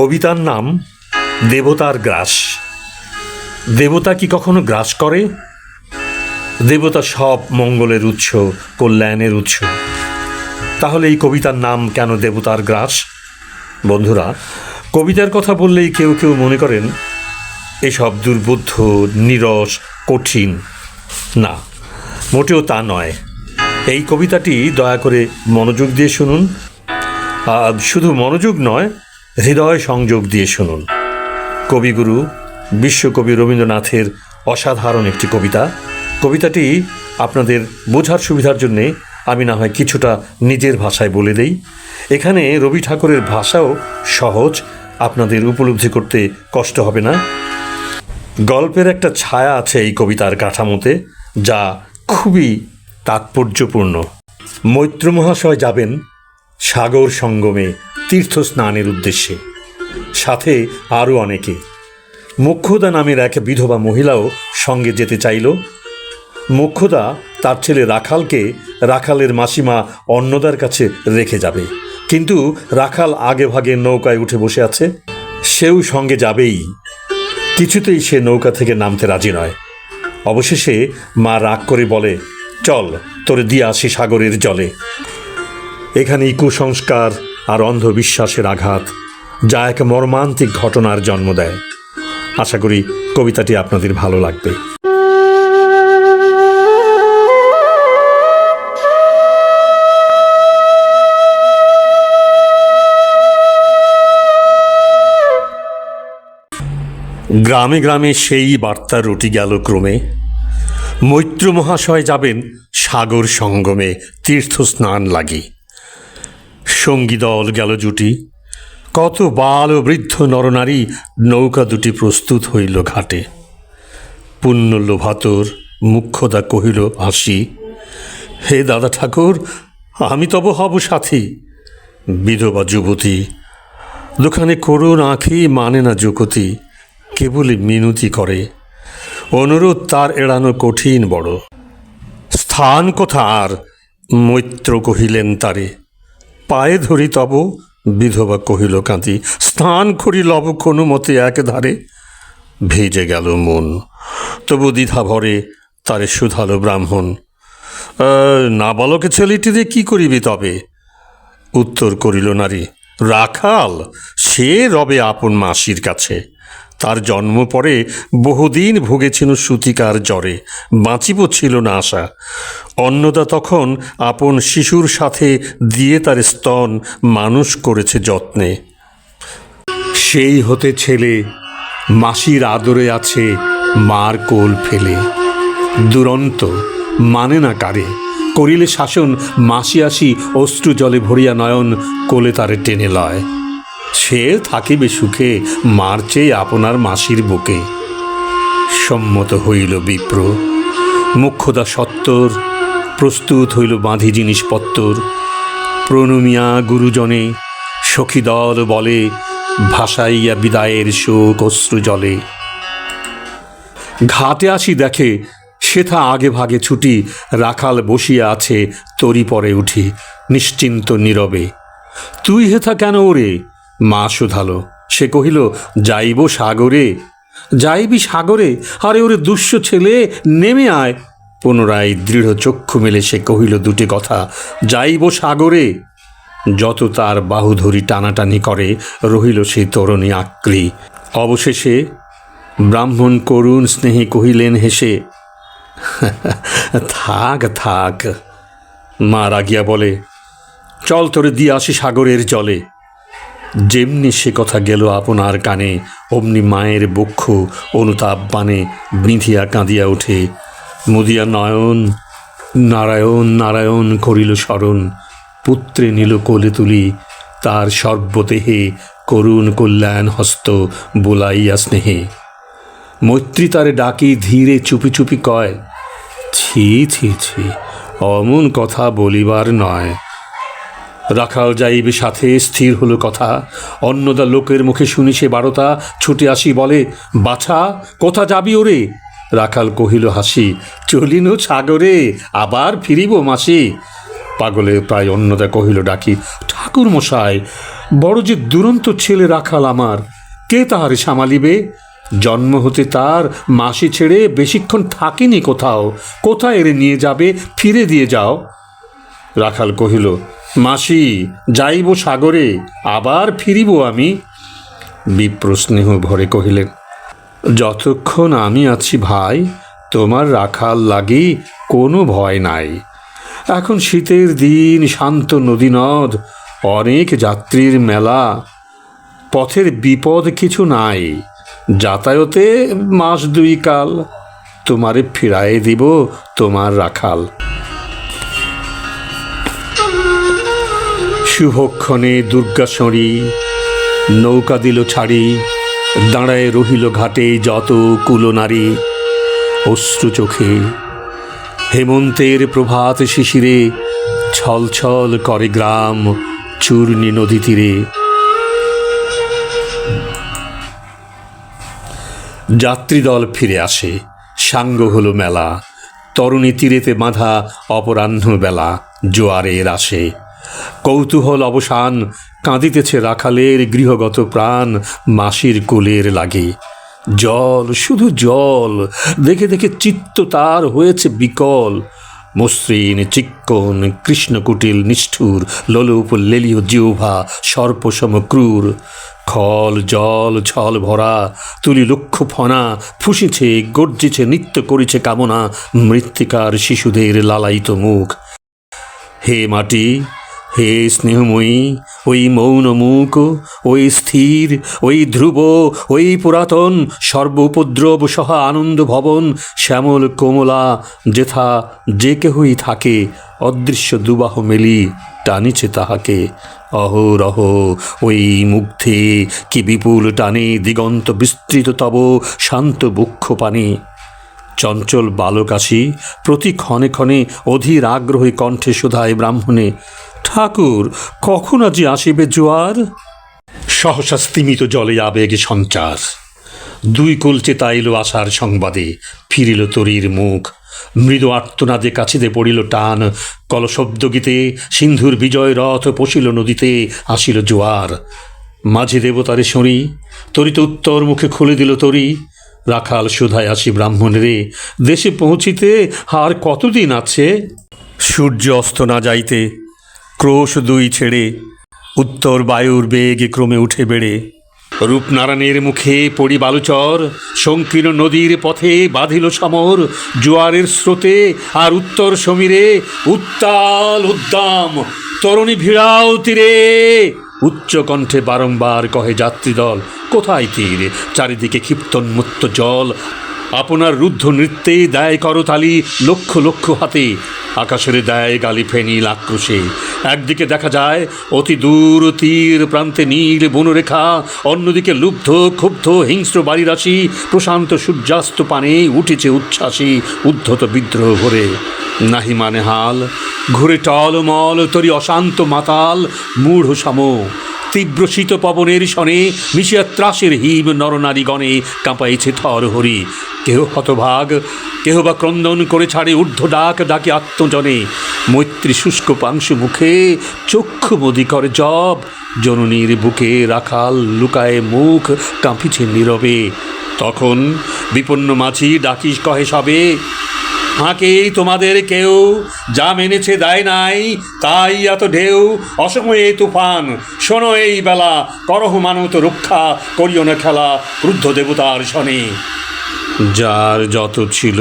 কবিতার নাম দেবতার গ্রাস। দেবতা কি কখনো গ্রাস করে? দেবতা সব মঙ্গলের উৎস, কল্যাণের উৎস। তাহলে এই কবিতার নাম কেন দেবতার গ্রাস? বন্ধুরা, কবিতার কথা বললেই কেউ কেউ মনে করেন, এসব দুর্বোধ্য, নিরস, কঠিন। না, মোটেও তা নয়। এই কবিতাটি দয়া করে মনোযোগ দিয়ে শুনুন। শুধু মনোযোগ নয় হৃদয় সংযোগ দিয়ে শুনুন। কবিগুরু বিশ্বকবি রবীন্দ্রনাথের অসাধারণ একটি কবিতা। কবিতাটি আপনাদের বোঝার সুবিধার জন্যে আমি না হয় কিছুটা নিজের ভাষায় বলে দেই। এখানে রবি ঠাকুরের ভাষাও সহজ, আপনাদের উপলব্ধি করতে কষ্ট হবে না। গল্পের একটা ছায়া আছে এই কবিতার কাঠামোতে, যা খুবই তাৎপর্যপূর্ণ। মৈত্র মহাশয় যাবেন সাগর সঙ্গমে তীর্থ স্নানের উদ্দেশ্যে। সাথে আরও অনেকে। মোক্ষদা নামের এক বিধবা মহিলাও সঙ্গে যেতে চাইল। মোক্ষদা তার ছেলে রাখালকে রাখালের মাসিমা অন্নদার কাছে রেখে যাবে। কিন্তু রাখাল আগে ভাগে নৌকায় উঠে বসে আছে। সেও সঙ্গে যাবেই। কিছুতেই সে নৌকা থেকে নামতে রাজি নয়। অবশেষে মা রাগ করে বলে, চল, তোরে দিয়ে আসি সাগরের জলে। এখানেই কুসংস্কার আর অন্ধবিশ্বাসের আঘাত, যা এক মর্মান্তিক ঘটনার জন্ম দেয়। আশা করি কবিতাটি আপনাদের ভালো লাগবে। গ্রামে গ্রামে সেই বার্তা রুটি গেল ক্রমে। মৈত্র মহাশয় যাবেন সাগর সঙ্গমে তীর্থ স্নান লাগি। সঙ্গী দল গেল জুটি। কত বাল ও বৃদ্ধ নরনারী নৌকা দুটি প্রস্তুত হইল ঘাটে। পুণ্য লোভাতর মুখ্যদা কহিল হাসি হে দাদা ঠাকুর, আমি তব হব সাথী। বিধবা যুবতী দোকানে করুণ আঁখি মানে না যুকতি কেবলই মিনতি করে। অনুরোধ তার এড়ানো কঠিন বড়। স্থান কোথা আর মৈত্র কহিলেন তারে। পায়ে ধরি তব, বিধবা কহিল কাঁদি স্নান করি লব কোনো মতে এক ধারে। ভেজে গেল মন, তবু দ্বিধা ভরে তারে শুধালো ব্রাহ্মণ নাবালকে ছেলেটি দিয়ে কী করিবি তবে? উত্তর করিল নারী, রাখাল, সে রবে আপন মাসির কাছে। তার জন্ম পরে বহুদিন ভুগেছিল সুতিকার জ্বরে বাঁচিব ছিল না আশা। অন্নদা তখন আপন শিশুর সাথে দিয়ে তার স্তন মানুষ করেছে যত্নে। সেই হতে ছেলে, মাসির আদরে আছে মার কোল ফেলে। দুরন্ত মানে না কারে, করিলে শাসন মাসি আসি অশ্রু জলে ভরিয়া নয়ন কোলে তারে টেনে লয়। সে থাকিবে সুখে মার আপনার মাসির বুকে। সম্মত হইল বিপ্র। মুখ্যদা সত্তর, প্রস্তুত হইল বাঁধি জিনিসপত্তর। প্রণমিয়া গুরুজনে সখী দল বলে, ভাসাইয়া বিদায়ের শোক অশ্রু জলে ঘাটে আসি দেখে, সেথা আগে ভাগে ছুটি, রাখাল বসিয়া আছে তরি পরে উঠি, নিশ্চিন্ত নীরবে। তুই হেথা কেন ওরে? মা শুধালো। সে কহিল, যাইব সাগরে। যাইবি সাগরে? আরে ওরে দুষ্য ছেলে, নেমে আয়। পুনরায় দৃঢ় চক্ষু মেলে সে কহিল দুটি কথা, যাইব সাগরে। যত তার বাহু ধরি টানাটানি করে, রহিল সেই তরণী আক্রি অবশেষে ব্রাহ্মণ করুণ স্নেহে কহিলেন হেসে, থাক থাক। মা রাগিয়া বলে, চল তোরে দিয়ে আসি সাগরের জলে। যেমনি সে কথা গেল আপনার কানে, অমনি মায়ের বক্ষ অনুতাপ বানে বিঁধিয়া কাঁদিয়া ওঠে। মুদিয়া নয়ন, নারায়ণ নারায়ণ করিল স্মরণ পুত্রে নিল কোলে তুলি, তার সর্বদেহে করুণ কল্যাণ হস্ত বোলাইয়া স্নেহে। মৈত্রী তারে ডাকি, ধীরে চুপি চুপি কয়, ছি ছি ছি, অমন কথা বলিবার নয়। রাখাল যাইবে সাথে, স্থির হলো কথা। অন্নদা লোকের মুখে শুনি সে বারতা ছুটে আসি বলে, বাছা, কোথা যাবি ওরে? রাখাল কহিল, হাসি চলিনু সাগরে, আবার ফিরিব মাসি? পাগলে প্রায় অন্যদা কহিল, ডাকি, ঠাকুর মশাই, বড় যে দুরন্ত ছেলে রাখাল আমার, কে তাহারে সামালিবে? জন্ম হতে তার মাসি ছেড়ে বেশিক্ষণ থাকিনি কোথাও, কোথায় এরে নিয়ে যাবে, ফিরে দিয়ে যাও? রাখাল কহিল মাসি, যাইব সাগরে, আবার ফিরিব আমি? বিপ্রস্নেহ ভরে কহিলেন, যতক্ষণ আমি আছি ভাই, তোমার রাখাল লাগি কোনো ভয় নাই। এখন শীতের দিন, শান্ত নদী নদ অনেক যাত্রীর মেলা। পথের বিপদ কিছু নাই, যাতায়াতে মাস দুই কাল। তোমারে ফিরায়ে দিব তোমার রাখাল। শুভক্ষণে দুর্গাসঁড়ি নৌকা দিল ছাড়ি, দাঁড়ায় রহিল ঘাটে যত কুল কুলনারী অশ্রু চোখে হেমন্তের প্রভাত শিশিরে ছল ছল করে গ্রাম চূর্ণী নদী তীরে। যাত্রীদল ফিরে আসে, সাঙ্গ হলো মেলা, তরুণী তীরেতে বাঁধা অপরাহ্ন বেলা জোয়ারের আসে। কৌতূহল অবসান কাঁদিতেছে রাখালের গৃহগত প্রাণ মাসির কোলের লাগে। জল, শুধু জল, দেখে দেখে চিত্ত তার হয়েছে বিকল। মসৃণ চিক্কন কৃষ্ণকুটিল নিষ্ঠুর, লোলুপ লেলীয় জিহ্বা, সর্পসম ক্রূর। খল, জল, ছল ভরা, তুলি লক্ষ ফনা, ফুসিছে, গর্জিছে, নৃত্য করেছে কামনা মৃত্তিকার শিশুদের লালায়িত মুখ। হে মাটি হে স্নেহময়ী, ওই মৌন মুখ, ওই স্থির, ওই ধ্রুব, ওই পুরাতন সর্ব উপদ্রব সহা আনন্দ ভবন শ্যামল কোমলা যেথা যে কেহই থাকে, অদৃশ্য দুবাহ মেলি টানিছে তাহাকে। অহরহ ওই মুগ্ধে কি বিপুল টানে দিগন্ত বিস্তৃত তব শান্ত বক্ষ পানে। চঞ্চল বালক আসি প্রতি ক্ষণে ক্ষণে অধীর আগ্রহী কণ্ঠে শোধায় ব্রাহ্মণে। ঠাকুর কখন আজি আসিবে জোয়ার? সহসা স্তিমিত জলে আবেগে সঞ্চার। দুই কুল চেতাইল আশার সংবাদে ফিরিল তরীর মুখ। মৃদু আর্তনাদে কাছিতে পড়িল টান। কলশব্দ গীতে সিন্ধুর বিজয় রথ পশিল নদীতে আসিল জোয়ার। মাঝে দেবতারে শরী তরিত উত্তর মুখে খুলে দিল তরি। রাখাল সুধায় আসি ব্রাহ্মণেরে দেশে পৌঁছিতে আর কতদিন আছে? সূর্য অস্ত না যাইতে ক্রোশ দুই ছেড়ে, উত্তর বায়ুর বেগে ক্রমে উঠে বেড়ে। রূপনারায়ণের মুখে পড়ি বালুচর, সংকীর্ণ নদীর পথে বাঁধিল সমর, জোয়ারের স্রোতে আর উত্তর সমীরে উত্তাল উদ্দাম, তরুণী ভিড়াও তীরে। উচ্চ কণ্ঠে বারংবার কহে যাত্রীদল, কোথায় তীর? চারিদিকে ক্ষিপ্তন্মুক্ত জল আপনার রুদ্ধ নৃত্যে দেয় করতালি লক্ষ লক্ষ হাতে। আকাশের দেয় গালি ফেনিল আক্রোশে একদিকে দেখা যায় অতি দূর তীর, প্রান্তে নীল বনরেখা, অন্যদিকে লুব্ধ, ক্ষুব্ধ, হিংস্র বাড়িরাশি প্রশান্ত সূর্যাস্ত পানে উঠেছে উচ্ছ্বাসী উদ্ধত বিদ্রোহ ভরে। নাহি মানে হাল। ঘুরে টলমল তরি অশান্ত মাতাল, মূঢ় সাম। তীব্র শীত পবনের সনে মিশিয়া ত্রাসের হিম নরনারীগণে কাঁপাইছে থর হরি। কেহ হতভাগ, কেহ বা ক্রন্দন করে ছাড়ে ঊর্ধ্ব ডাক ডাকে আত্মজনে। মৈত্রী শুষ্ক পাংশু মুখে চক্ষু মোদি করে জব। জননীর বুকে রাখাল লুকায়ে মুখ কাঁপিছে নীরবে। তখন বিপন্ন মাছি ডাকিস কহে সবে ফাঁকে তোমাদের কেউ যা মেনেছে দায় নাই, তাই এত ঢেউ। অসময়ে তুফান, শোনো এই বেলা, করহ মানত রক্ষা, করিও না খেলা ক্রুদ্ধ দেবতার শনে। যার যত ছিল,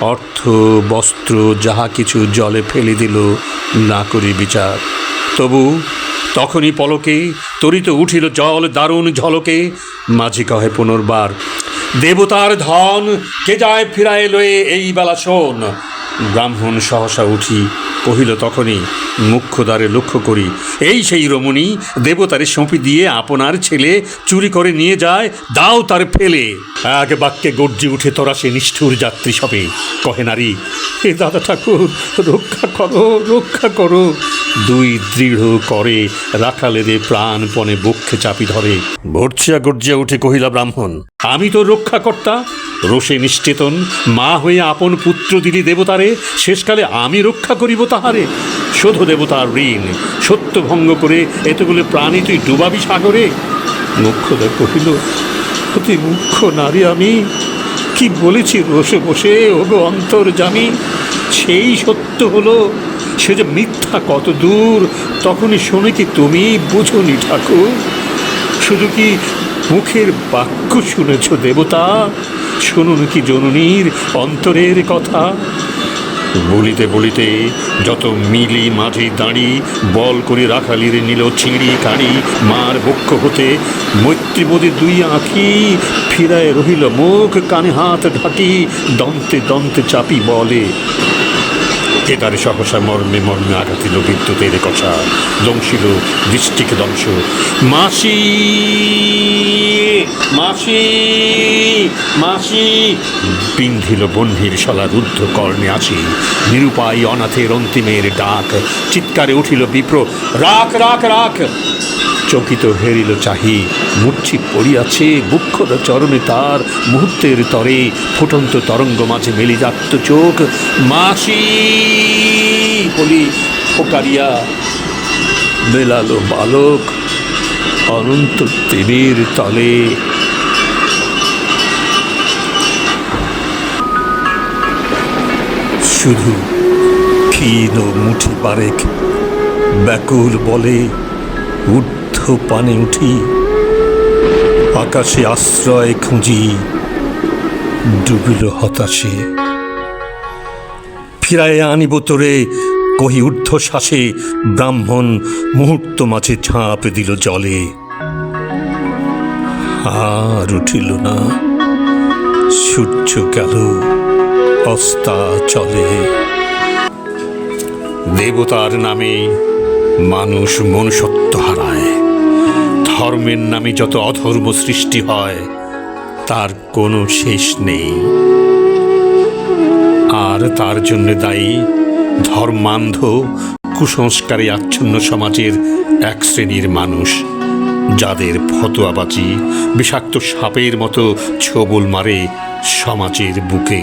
অর্থ, বস্ত্র, যাহা কিছু জলে ফেলে দিল, না করি বিচার। তবু তখনই পলকে, তরিত উঠিল জল, দারুণ ঝলকে, মাঝি কহে পুনর্বার দেবতার ধন কে যায় ফিরায় লয়ে এই বেলা শোন। ব্রাহ্মণ সহসা উঠি, কহিল, তখনই মুখ্যদ্বারে লক্ষ্য করি। এই সেই রমণী দেবতারে সঁপি দিয়ে আপনার ছেলে চুরি করে নিয়ে যায়, দাও তার ফেলে। এক বাক্যে গর্জে উঠে তোরা সে নিষ্ঠুর যাত্রী সবে। কহে নারী হে দাদা ঠাকুর, রক্ষা করো রক্ষা করো। দুই দৃঢ় করে রাখালেরে প্রাণপণে বক্ষে চাপি ধরে। ভর্ছিয়া গর্জিয়া উঠে কহিলা ব্রাহ্মণ আমি তো রক্ষাকর্তা রোষে নিশ্চেতন মা হয়ে আপন পুত্র দিলি দেবতারে শেষকালে আমি রক্ষা করিব তাহারে। শোধ দেবতার ঋণ সত্য ভঙ্গ করে এতগুলো প্রাণী তুই ডুবাবি সাগরে। মুখ্যদা কহিল অতি মুখ্য নারী আমি কি বলেছি রোষে বসে ওগো অন্তর জামি সেই সত্য হলো সে যে মিথ্যা কত দূর, তখনই শুনে কি তুমি বুঝনি ঠাকুর? শুধু কি মুখের বাক্য শুনেছ দেবতা? শুনুন কি জননীর অন্তরের কথা? বলিতে বলিতে যত মিলি মাঝে দাঁড়ি, বল করে রাখালির নিল ছিঁড়ি কাড়ি মার বক্ষ হতে মৈত্রীবোধে দুই আঁখি ফিরায় রহিল মুখ, কানে হাত ঢাকি, দন্তে দন্তে চাপি বলে। কেদারে সহসা মর্মে মর্মে আঘাতিল বিদ্যুতের কথা। দংশিল দৃষ্টিকে দংশ। মাসি মাসি মাসি। বিন্ধিল বহ্নির শলা রুদ্ধ কর্ণে আসি। নিরুপায় অনাথের অন্তিমের ডাক। চিৎকারে উঠিল বিপ্র, রাখ রাখ রাখ। চকিত হেরিল চাহি মূর্ছি পড়িয়াছে বুক্ষর চরণে তার মুহূর্তের তরে, ফুটন্ত তরঙ্গ মাঝে মেলি যাত্ত চোখ। মাসি, বলি ফোকারিয়া মেলালো বালক। অনন্ত দেবীর তলে। শুধু ক্ষীণ মুঠি পারেক ব্যাকুল বলে ঊর্ধ্ব পানে উঠি। আকাশে আশ্রয় খুঁজি ডুবিল হতাশে। ফিরায় আনিব তোরে কহি ঊর্ধ্ব শ্বাসে ব্রাহ্মণ মুহূর্ত মাঝে ঝাঁপ দিল জলে। আর উঠিল না। সূর্য গেল অস্তা চলে। দেবতার নামে মানুষ মনুষ্যত্ব হারায়। ধর্মের নামে যত অধর্ম সৃষ্টি হয়, তার কোনো শেষ নেই। আর তার জন্য দায়ী ধর্মান্ধ কুসংস্কারে আচ্ছন্ন সমাজের এক শ্রেণির মানুষ, যাদের ফতোয়াবাজি, বিষাক্ত সাপের মতো ছবল মারে সমাজের বুকে।